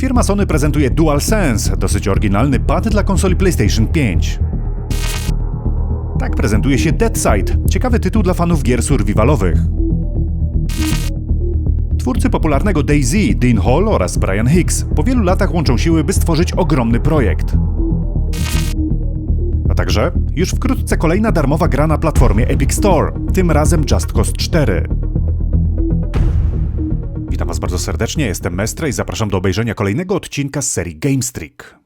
Firma Sony prezentuje DualSense, dosyć oryginalny pad dla konsoli PlayStation 5. Tak prezentuje się Deadside, ciekawy tytuł dla fanów gier survivalowych. Twórcy popularnego DayZ, Dean Hall oraz Brian Hicks, po wielu latach łączą siły, by stworzyć ogromny projekt. A także już wkrótce kolejna darmowa gra na platformie Epic Store, tym razem Just Cause 4. Witam Was bardzo serdecznie, jestem Mestre i zapraszam do obejrzenia kolejnego odcinka z serii Gamestreak.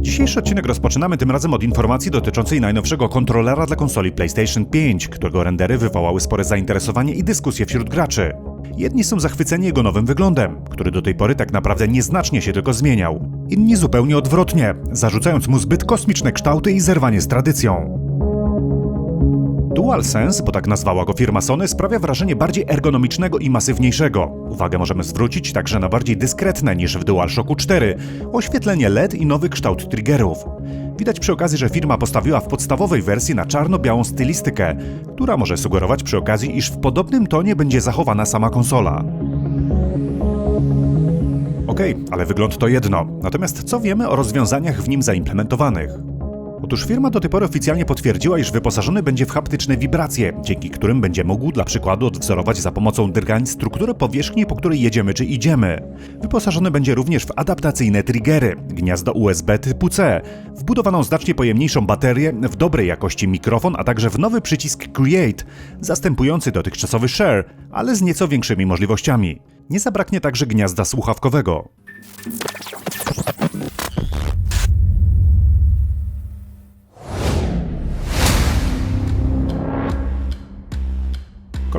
Dzisiejszy odcinek rozpoczynamy tym razem od informacji dotyczącej najnowszego kontrolera dla konsoli PlayStation 5, którego rendery wywołały spore zainteresowanie i dyskusje wśród graczy. Jedni są zachwyceni jego nowym wyglądem, który do tej pory tak naprawdę nieznacznie się tylko zmieniał. Inni zupełnie odwrotnie, zarzucając mu zbyt kosmiczne kształty i zerwanie z tradycją. DualSense, bo tak nazwała go firma Sony, sprawia wrażenie bardziej ergonomicznego i masywniejszego. Uwagę możemy zwrócić także na bardziej dyskretne niż w DualShocku 4 oświetlenie LED i nowy kształt triggerów. Widać przy okazji, że firma postawiła w podstawowej wersji na czarno-białą stylistykę, która może sugerować przy okazji, iż w podobnym tonie będzie zachowana sama konsola. Okej, ale wygląd to jedno. Natomiast co wiemy o rozwiązaniach w nim zaimplementowanych? Otóż firma do tej pory oficjalnie potwierdziła, iż wyposażony będzie w haptyczne wibracje, dzięki którym będzie mógł dla przykładu odwzorować za pomocą drgań strukturę powierzchni, po której jedziemy czy idziemy. Wyposażony będzie również w adaptacyjne triggery, gniazdo USB typu C, wbudowaną znacznie pojemniejszą baterię, w dobrej jakości mikrofon, a także w nowy przycisk Create, zastępujący dotychczasowy Share, ale z nieco większymi możliwościami. Nie zabraknie także gniazda słuchawkowego.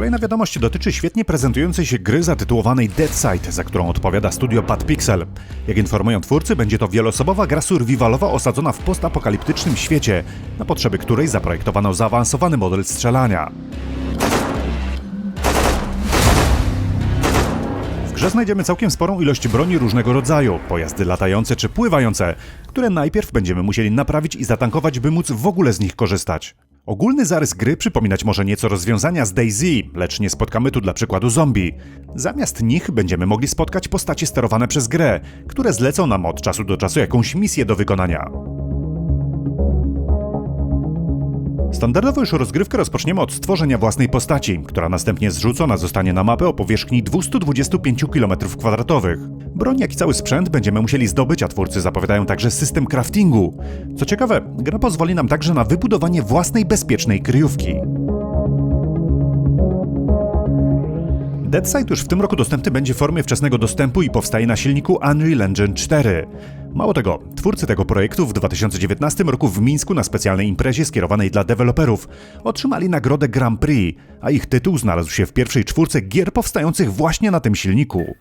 Kolejna wiadomość dotyczy świetnie prezentującej się gry zatytułowanej Deadside, za którą odpowiada studio Bad Pixel. Jak informują twórcy, będzie to wieloosobowa gra survivalowa osadzona w postapokaliptycznym świecie, na potrzeby której zaprojektowano zaawansowany model strzelania. Grze znajdziemy całkiem sporą ilość broni różnego rodzaju, pojazdy latające czy pływające, które najpierw będziemy musieli naprawić i zatankować, by móc w ogóle z nich korzystać. Ogólny zarys gry przypominać może nieco rozwiązania z DayZ, lecz nie spotkamy tu dla przykładu zombie. Zamiast nich będziemy mogli spotkać postacie sterowane przez grę, które zlecą nam od czasu do czasu jakąś misję do wykonania. Standardowo już rozgrywkę rozpoczniemy od stworzenia własnej postaci, która następnie zrzucona zostanie na mapę o powierzchni 225 km2. Broń jak i cały sprzęt będziemy musieli zdobyć, a twórcy zapowiadają także system craftingu. Co ciekawe, gra pozwoli nam także na wybudowanie własnej bezpiecznej kryjówki. Deadside już w tym roku dostępny będzie w formie wczesnego dostępu i powstaje na silniku Unreal Engine 4. Mało tego, twórcy tego projektu w 2019 roku w Mińsku na specjalnej imprezie skierowanej dla deweloperów otrzymali nagrodę Grand Prix, a ich tytuł znalazł się w pierwszej czwórce gier powstających właśnie na tym silniku.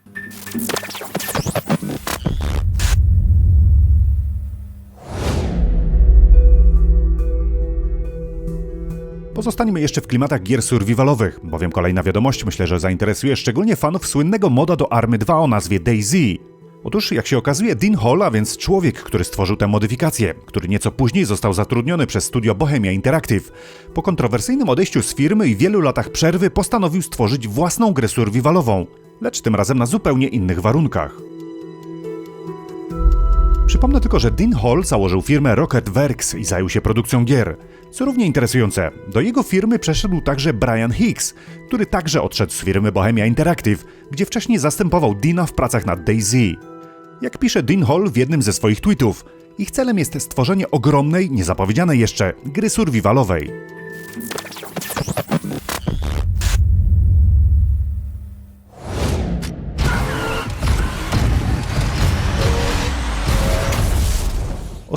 Pozostaniemy jeszcze w klimatach gier survivalowych, bowiem kolejna wiadomość myślę, że zainteresuje szczególnie fanów słynnego moda do Army 2 o nazwie DayZ. Otóż, jak się okazuje, Dean Hall, a więc człowiek, który stworzył tę modyfikację, który nieco później został zatrudniony przez studio Bohemia Interactive, po kontrowersyjnym odejściu z firmy i wielu latach przerwy postanowił stworzyć własną grę survivalową, lecz tym razem na zupełnie innych warunkach. Przypomnę tylko, że Dean Hall założył firmę Rocket Works i zajął się produkcją gier. Co równie interesujące, do jego firmy przeszedł także Brian Hicks, który także odszedł z firmy Bohemia Interactive, gdzie wcześniej zastępował Deana w pracach nad DayZ. Jak pisze Dean Hall w jednym ze swoich tweetów, ich celem jest stworzenie ogromnej, niezapowiedzianej jeszcze, gry survivalowej.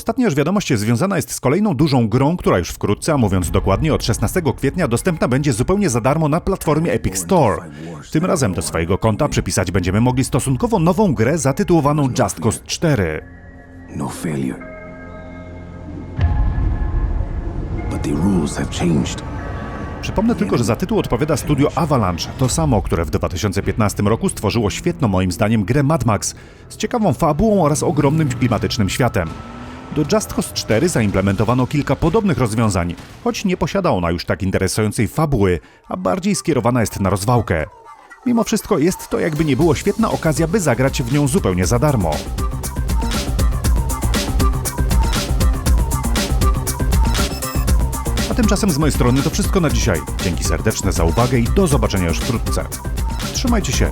Ostatnia już wiadomość związana jest z kolejną dużą grą, która już wkrótce, a mówiąc dokładnie od 16 kwietnia, dostępna będzie zupełnie za darmo na platformie Epic Store. Tym razem do swojego konta przypisać będziemy mogli stosunkowo nową grę zatytułowaną Just Cause 4. No failure. But the rules have changed. Przypomnę tylko, że za tytuł odpowiada studio Avalanche, to samo, które w 2015 roku stworzyło świetną moim zdaniem grę Mad Max z ciekawą fabułą oraz ogromnym klimatycznym światem. Do Just Cause 4 zaimplementowano kilka podobnych rozwiązań, choć nie posiada ona już tak interesującej fabuły, a bardziej skierowana jest na rozwałkę. Mimo wszystko jest to jakby nie było świetna okazja, by zagrać w nią zupełnie za darmo. A tymczasem z mojej strony to wszystko na dzisiaj. Dzięki serdeczne za uwagę i do zobaczenia już wkrótce. Trzymajcie się.